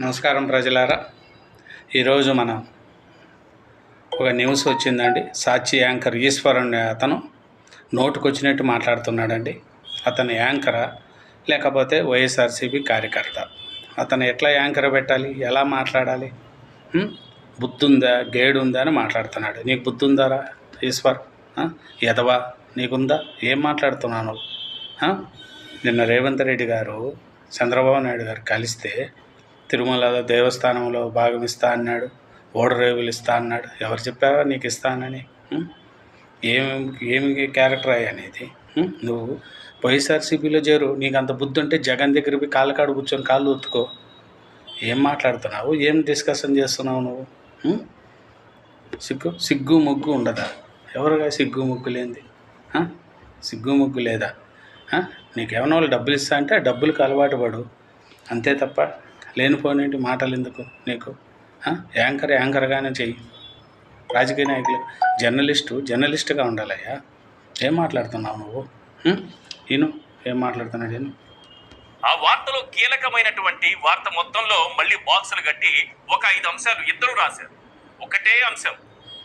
నమస్కారం ప్రజలారా. ఈరోజు మనం ఒక న్యూస్ వచ్చిందండి. సాక్షి యాంకర్ ఈశ్వర్ అనే అతను నోటుకొచ్చినట్టు మాట్లాడుతున్నాడండి. అతను యాంకరా లేకపోతే వైఎస్ఆర్సీపీ కార్యకర్త. అతను ఎట్లా యాంకర్ పెట్టాలి? ఎలా మాట్లాడాలి? బుద్ధుందా? గేడుందా అని మాట్లాడుతున్నాడు. నీకు బుద్ధుందారా ఈశ్వర్? ఎదవా నీకుందా? ఏం మాట్లాడుతున్నావు నిన్న రేవంత్ రెడ్డి గారు చంద్రబాబు నాయుడు గారు కలిస్తే తిరుమల దేవస్థానంలో భాగం ఇస్తా అన్నాడు. ఓడరేవులు ఇస్తా అన్నాడు. ఎవరు చెప్పారా నీకు ఇస్తానని ఏమి ఏమి క్యారెక్టర్ అనేది నువ్వు వైఎస్ఆర్సీపీలో చేరు. నీకు అంత బుద్ధి ఉంటే జగన్ దగ్గర పోయి కాళ్ళ కాడు కూర్చొని కాళ్ళు ఉత్తుకో ఏం మాట్లాడుతున్నావు? ఏం డిస్కషన్ చేస్తున్నావు నువ్వు? సిగ్గు? సిగ్గు ముగ్గు ఉండదా? ఎవరుగా సిగ్గు ముగ్గు లేనిది? సిగ్గు ముగ్గు లేదా? నీకు ఏమైనా వాళ్ళు డబ్బులు ఇస్తా అంటే ఆ డబ్బులకు అలవాటు పడు. అంతే తప్ప లేనిపోనేటి మాటలు ఎందుకు నీకు యాంకర్ యాంకర్గానే చెయ్యి. రాజకీయ నాయకులు జర్నలిస్టు జర్నలిస్ట్గా ఉండాలయ్యా. ఏం మాట్లాడుతున్నావు నువ్వు? నేను ఈను ఏం మాట్లాడుతున్నావు నేను ఆ వార్తలో కీలకమైనటువంటి వార్త మొత్తంలో మళ్ళీ బాక్సులు కట్టి ఒక ఐదు అంశాలు ఇద్దరు రాశారు. ఒకటే అంశం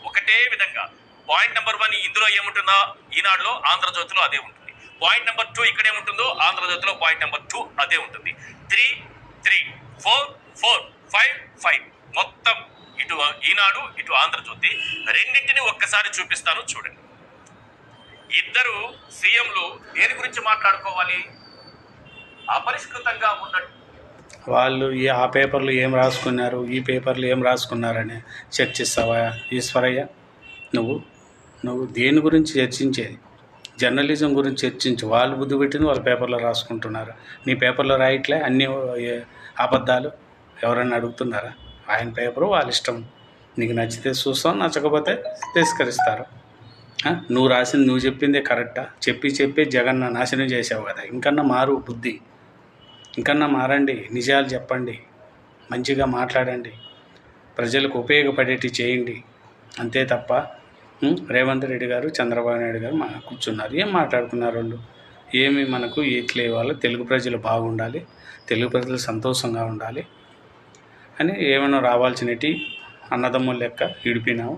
ఒకటే విధంగా. పాయింట్ నెంబర్ వన్ ఇందులో ఏముంటుందో ఈనాడులో ఆంధ్రజ్యోతిలో అదే ఉంటుంది. పాయింట్ నెంబర్ టూ ఇక్కడ ఏముంటుందో ఆంధ్రజ్యోతిలో పాయింట్ నెంబర్ టూ అదే ఉంటుంది. Three three four four five five. మొత్తం ఇటు ఈనాడు ఇటు ఆంధ్రజ్యోతి. రెండింటిని ఒక్కసారి చూపిస్తాను చూడండి. ఇద్దరు సీఎంలు దేని గురించి మాట్లాడుకోవాలి? అపరిష్కృతంగా ఉన్నట్టు వాళ్ళు ఈ ఆ పేపర్లు ఏం రాసుకున్నారు ఈ పేపర్లు ఏం రాసుకున్నారని చర్చిస్తావా ఈశ్వరయ్య? నువ్వు నువ్వు దేని గురించి చర్చించేది? జర్నలిజం గురించి చర్చించు వాళ్ళు బుద్ధి పెట్టింది వాళ్ళ పేపర్లో రాసుకుంటున్నారు. నీ పేపర్లో రాయట్లే? అన్ని అబద్ధాలు? ఎవరైనా అడుగుతున్నారా? ఆయన పేపరు వాళ్ళ ఇష్టం. నీకు నచ్చితే చూస్తాం నచ్చకపోతే తిరస్కరిస్తారు. నువ్వు రాసింది నువ్వు చెప్పిందే కరెక్టా? చెప్పి చెప్పి జగన్న నాశనం చేసావు కదా. ఇంకన్నా మారు బుద్ధి. ఇంకన్నా మారండి. నిజాలు చెప్పండి. మంచిగా మాట్లాడండి. ప్రజలకు ఉపయోగపడేటి చేయండి. అంతే తప్ప రేవంత్ రెడ్డి గారు చంద్రబాబు నాయుడు గారు మా కూర్చున్నారు. ఏం మాట్లాడుకున్నారు వాళ్ళు? ఏమి మనకు ఇట్లే వాళ్ళు తెలుగు ప్రజలు బాగుండాలి తెలుగు ప్రజలు సంతోషంగా ఉండాలి అని ఏమైనా రావాల్సినవి అన్నదమ్ముల లెక్క విడిపినాము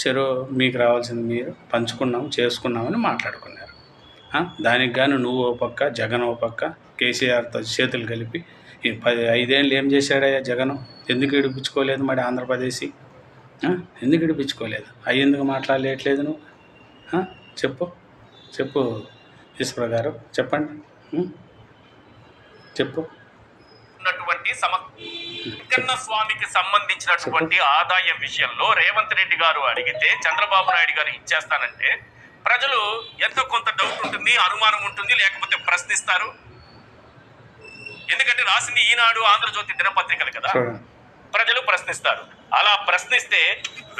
చెరో మీకు రావాల్సింది మీరు పంచుకున్నాం చేసుకున్నామని మాట్లాడుకున్నారు. దానికి గాను నువ్వు ఓ పక్క జగన్ ఓ పక్క కేసీఆర్తో చేతులు కలిపి పది ఐదేళ్ళు ఏం చేశాడయ్యా జగన్? ఎందుకు విడిపించుకోలేదు మరి ఆంధ్రప్రదేశ్? ఎందుకు ఇడిపించుకోలేదు? అవి ఎందుకు మాట్లాడలేట్లేదు నువ్వు? చెప్పు. చెప్పు ఈశ్వర గారు. చెప్పండి? చెప్పు. స్వామికి సంబంధించినటువంటి ఆదాయం విషయంలో రేవంత్ రెడ్డి గారు అడిగితే చంద్రబాబు నాయుడు గారు ఇచ్చేస్తానంటే ప్రజలు ఎంతో కొంత డౌట్ ఉంటుంది అనుమానం ఉంటుంది లేకపోతే ప్రశ్నిస్తారు? ఎందుకంటే రాసింది ఈనాడు ఆంధ్రజ్యోతి దినపత్రికలు కదా. ప్రజలు ప్రశ్నిస్తారు. అలా ప్రశ్నిస్తే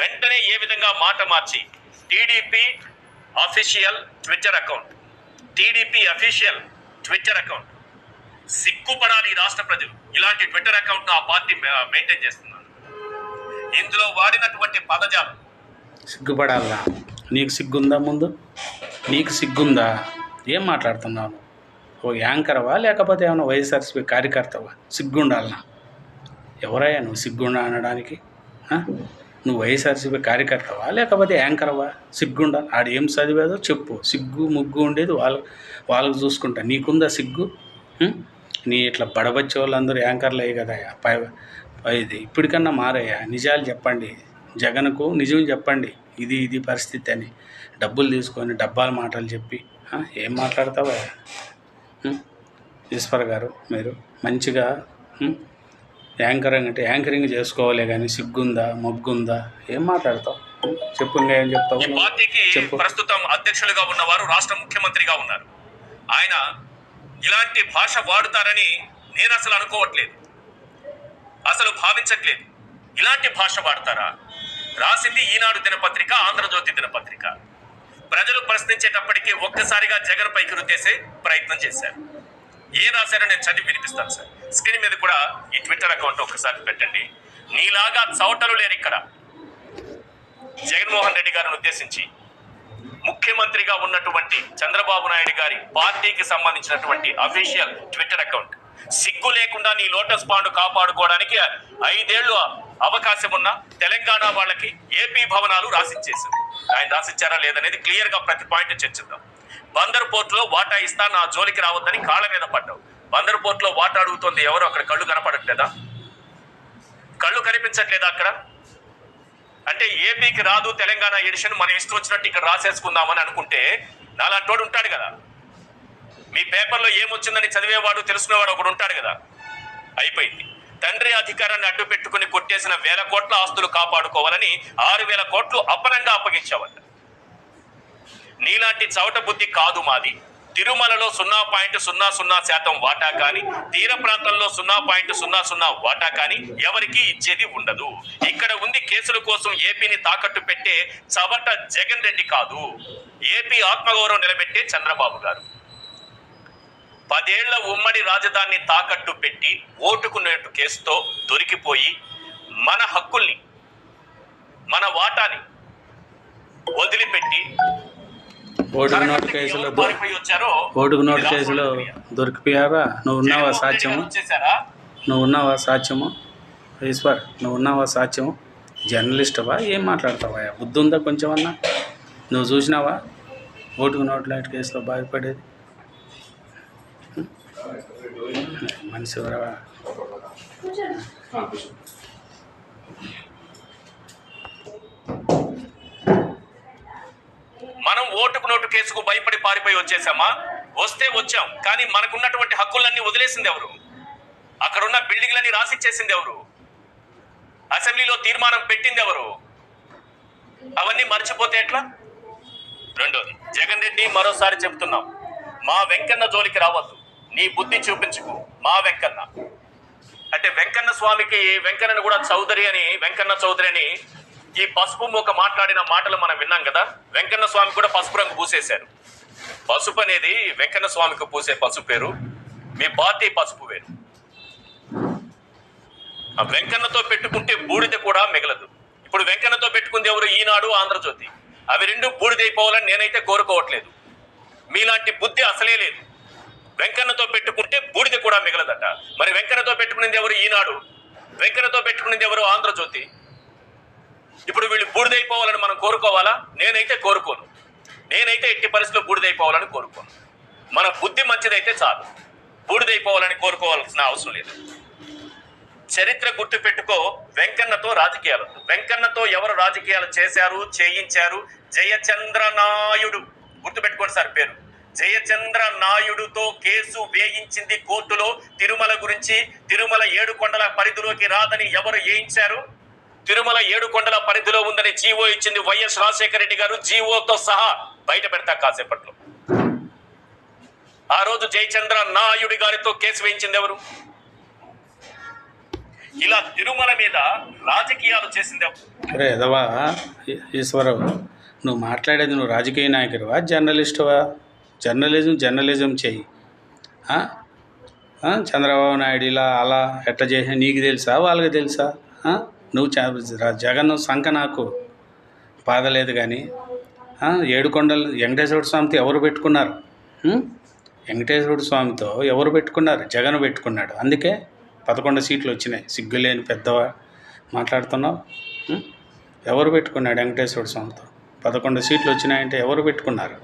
వెంటనే ఏ విధంగా మాట మార్చి? TDP official Twitter account. TDP official Twitter account. సిగ్గుపడాలి ఈ రాష్ట్ర ప్రజలు. ఇలాంటి ట్విట్టర్ అకౌంట్ ఆ పార్టీ మెయింటైన్ చేస్తున్నారు. ఇందులో వాడినటువంటి పదజాలం. సిగ్గుపడాలా నీకు సిగ్గుందా ముందు? నీకు సిగ్గుందా? ఏం మాట్లాడుతున్నావు? ఓ యాంకర్వా లేకపోతే ఏమైనా వైఎస్ఆర్సీపీ కార్యకర్తవా? సిగ్గుండాలనా ఎవరయ్యా నువ్వు సిగ్గుండా అనడానికి? నువ్వు వైఎస్ఆర్సీపీ కార్యకర్తవా లేకపోతే యాంకర్వా? సిగ్గుండా? ఆడు ఏం చదివేదో చెప్పు. సిగ్గు ముగ్గు ఉండేది వాళ్ళ వాళ్ళకు చూసుకుంటా. నీకుందా సిగ్గు? నీ ఇట్లా బడబచ్చే వాళ్ళందరూ యాంకర్లు అయ్యి. కదా పై ఇది ఇప్పటికన్నా మారయ్యా. నిజాలు చెప్పండి. జగన్కు నిజం చెప్పండి. ఇది ఇది పరిస్థితి అని. డబ్బులు తీసుకొని డబ్బాల మాటలు చెప్పి ఏం మాట్లాడతావా ఈశ్వర్ గారు మీరు మంచిగా యాంకరింగ్ అంటే యాంకరింగ్ చేసుకోవాలే కానీ సిగ్గుందా మొగ్గుందా ఏం మాట్లాడతావు? చెప్పు ఇంకా ఏం చెప్తావు? ఈ? పార్టీకి చెప్పు. ప్రస్తుతం అధ్యక్షులుగా ఉన్నవారు రాష్ట్ర ముఖ్యమంత్రిగా ఉన్నారు. ఆయన ఇలాంటి భాష వాడుతారని నేను అసలు అనుకోవట్లేదు. అసలు భావించట్లేదు. ఇలాంటి భాష వాడతారా? రాసింది ఈనాడు దినపత్రిక ఆంధ్రజ్యోతి దినపత్రిక. ప్రజలు ప్రశ్నించేటప్పటికీ ఒక్కసారిగా జగన్ పైకి రుద్దేసే ప్రయత్నం చేశారు. ఏం రాశారో నేను చదివి వినిపిస్తాను సార్. స్క్రీన్ మీద కూడా ఈ ట్విట్టర్ అకౌంట్ ఒకసారి పెట్టండి. నీలాగా చౌటలు లేరు ఇక్కడ. జగన్మోహన్ రెడ్డి గారిని ఉద్దేశించి ముఖ్యమంత్రిగా ఉన్నటువంటి చంద్రబాబు నాయుడు గారి పార్టీకి సంబంధించినటువంటి అఫీషియల్ ట్విట్టర్ అకౌంట్. సిగ్గు లేకుండా నీ లోటస్ పాండ్ కాపాడుకోవడానికి ఐదేళ్ళు అవకాశం ఉన్న తెలంగాణ వాళ్ళకి ఏపీ భవనాలు రాసిచ్చేసింది. ఆయన రాసిచ్చారా లేదనేది క్లియర్గా ప్రతి పాయింట్ చర్చిద్దాం. బందర్ పోర్టులో వాటా ఇస్తా నా జోలికి రావద్దని కాళ్ళ మీద పడ్డావు. బందర్ పోర్ట్లో వాటా అడుగుతోంది. ఎవరు? అక్కడ కళ్ళు కనపడట్లేదా? కళ్ళు కనిపించట్లేదా అక్కడ? అంటే ఏపీకి రాదు తెలంగాణ ఎడిషన్ మనం ఇష్టం వచ్చినట్టు ఇక్కడ రాసేసుకుందామని అనుకుంటే నాలాంటోడు ఉంటాడు కదా. మీ పేపర్లో ఏమొచ్చిందని చదివేవాడు తెలుసుకునేవాడు ఒకడు ఉంటాడు కదా. అయిపోయింది. తండ్రి అధికారాన్ని అడ్డు పెట్టుకుని కొట్టేసిన వేల కోట్ల ఆస్తులు కాపాడుకోవాలని ఆరు వేల కోట్లు అప్పనంగా అప్పగించావట నీలాంటి చవట బుద్ధి కాదు మాది. తిరుమలలో సున్నా పాయింట్ సున్నా సున్నా శాతం వాటా కానీ తీర ప్రాంతంలో సున్నా పాయింట్ సున్నా సున్నా వాటా కానీ ఎవరికీ ఇచ్చేది ఉండదు. ఇక్కడ ఉంది కేసుల కోసం ఏపీని తాకట్టు పెట్టే చవట జగన్ రెడ్డి కాదు. ఏపీ ఆత్మగౌరవం నిలబెట్టే చంద్రబాబు గారు. పదేళ్ళ ఉమ్మడి రాజధానిని తాకట్టు పెట్టి ఓటుకునేట్టు కేసుతో దొరికిపోయి మన హక్కుల్ని మన వాటాని వదిలిపెట్టి ఓటుకు నోటు కేసులో ఓటుకు నోటు కేసులో దొరికిపోయారా? నువ్వు ఉన్నావా వచ్చేసారా నువ్వు ఉన్నావా సాక్ష్యము ఈశ్వర్ నువ్వు ఉన్నావా సాక్ష్యము జర్నలిస్టువా? ఏం మాట్లాడతావా? బుద్ధి ఉందా కొంచెం అన్నా? నువ్వు చూసినావా? ఓటుకు నోట్ల కేసులో బాధపడేది? మనిషి ఎవరా? మనం ఓటుకు నోటు కేసుకు భయపడి పారిపోయి వచ్చేసామా? వస్తే వచ్చాం కానీ మనకున్నటువంటి హక్కులన్నీ వదిలేసింది ఎవరు? అక్కడున్న బిల్డింగ్లన్నీ రాసిచ్చేసింది ఎవరు? అసెంబ్లీలో తీర్మానం పెట్టింది ఎవరు? అవన్నీ మర్చిపోతే ఎట్లా? రెండోది జగన్ రెడ్డి మరోసారి చెప్తున్నాం మా వెంకన్న జోలికి రావద్దు నీ బుద్ధి చూపించుకు మా వెంకన్న. అంటే వెంకన్న స్వామికి వెంకన్నను కూడా చౌదరి అని వెంకన్న చౌదరి అని ఈ పసుపు మూక మాట్లాడిన మాటలు మనం విన్నాం కదా? వెంకన్న స్వామి కూడా పసుపు రంగు పూసేశారు. పసుపు అనేది వెంకన్న స్వామికి పూసే పసుపు పేరు. మీ పార్టీ పసుపు వేరు. ఆ వెంకన్నతో పెట్టుకుంటే బూడిద కూడా మిగలదు. ఇప్పుడు వెంకన్నతో పెట్టుకుంది ఎవరు? ఈనాడు ఆంధ్రజ్యోతి. అవి రెండు బూడిదైపోవాలని నేనైతే కోరుకోవట్లేదు. మీలాంటి బుద్ధి అసలే లేదు. వెంకన్నతో పెట్టుకుంటే బూడిద కూడా మిగలదట. మరి వెంకన్నతో పెట్టుకునేది ఎవరు? ఈనాడు. వెంకన్నతో పెట్టుకునేది ఎవరు? ఆంధ్రజ్యోతి. ఇప్పుడు వీళ్ళు బూడిదైపోవాలని మనం కోరుకోవాలా? నేనైతే కోరుకోను. నేనైతే ఎట్టి పరిస్థితుల్లో బూడిదైపోవాలని కోరుకోను. మన బుద్ధి మంచిదైతే చాలు. బూడిదైపోవాలని కోరుకోవాల్సిన అవసరం లేదు. చరిత్ర గుర్తు పెట్టుకో వెంకన్నతో రాజకీయాలు. వెంకన్నతో ఎవరు రాజకీయాలు చేశారు చేయించారు? జయచంద్ర నాయుడు గుర్తుపెట్టుకోండి సార్ పేరు. జయచంద్ర నాయుడుతో కేసు వేయించింది కోర్టులో తిరుమల గురించి. తిరుమల ఏడు కొండల పరిధిలోకి రాదని ఎవరు వేయించారు? తిరుమల ఏడు కొండల పరిధిలో ఉందని జీవో ఇచ్చింది వైఎస్ రాజశేఖర రెడ్డి గారు. జీవోతో సహా బయట పెడతా కాసేపట్లో. ఆ రోజు జయచంద్ర నాయుడి గారితో కేసు వేయించింది ఎవరు? ఇలా తిరుమల మీద రాజకీయాలు చేసింది ఎవరు? అరే ఎదవా నువ్వు మాట్లాడేది నువ్వు రాజకీయ నాయకుడివా జర్నలిస్టువా? జర్నలిజం జర్నలిజం చెయ్యి. చంద్రబాబు నాయుడు ఇలా అలా ఎట్ట చేసిన నీకు తెలుసా వాళ్ళకి తెలుసా? నువ్వు జగన్ సంఖ నాకు బాధలేదు కానీ ఏడుకొండలు వెంకటేశ్వర స్వామితో ఎవరు పెట్టుకున్నారు? వెంకటేశ్వర స్వామితో ఎవరు పెట్టుకున్నారు? జగన్ పెట్టుకున్నాడు. అందుకే పదకొండు సీట్లు వచ్చినాయి. సిగ్గులేని పెద్దవా మాట్లాడుతున్నావు? ఎవరు పెట్టుకున్నాడు వెంకటేశ్వర స్వామితో? పదకొండు సీట్లు వచ్చినాయంటే ఎవరు పెట్టుకున్నారు?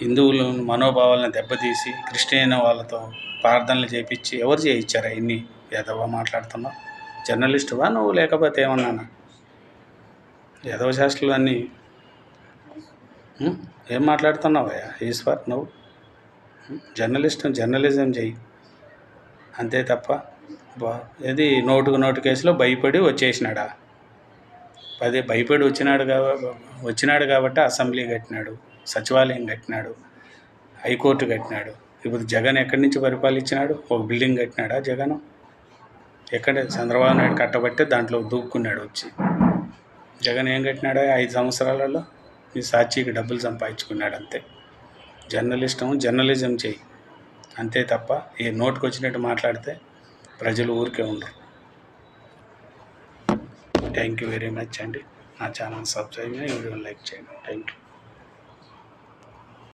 హిందువులు మనోభావాలను దెబ్బతీసి క్రిస్టియన్ వాళ్ళతో ప్రార్థనలు చేపించి ఎవరు చేయించారా ఇన్ని? ఎదవా మాట్లాడుతున్నావు? జర్నలిస్టువా నువ్వు లేకపోతే ఏమన్నానా? యదవ శాస్త్రులు అన్నీ. ఏం మాట్లాడుతున్నావయ్యా ఈశ్వర్ నువ్వు? ఉం? జర్నలిస్ట్ జర్నలిజం చెయ్యి. అంతే తప్ప బా ఇది నోటుకు నోటు కేసులో భయపడి వచ్చేసినాడా? అదే భయపడి వచ్చినాడు కాబ వచ్చినాడు కాబట్టి అసెంబ్లీ కట్టినాడు సచివాలయం కట్టినాడు హైకోర్టు కట్టినాడు. ఇప్పుడు జగన్ ఎక్కడి నుంచి పరిపాలించినాడు ఒక బిల్డింగ్ కట్టినాడా జగన్? ఎక్కడ చంద్రబాబు నాయుడు కట్టబట్టే దాంట్లో దూక్కున్నాడు వచ్చి. జగన్ ఏం కట్టినాడు? ఐదు సంవత్సరాలలో మీ సాక్షికి డబ్బులు సంపాదించుకున్నాడు అంతే. జర్నలిస్టం జర్నలిజం చెయ్యి. అంతే తప్ప ఈ నోటుకు వచ్చినట్టు మాట్లాడితే ప్రజలు ఊరికే ఉండరు. థ్యాంక్ యూ వెరీ మచ్ అండి. నా ఛానల్ సబ్స్క్రైబ్ చేయండి వీడియో లైక్ చేయండి. Thank you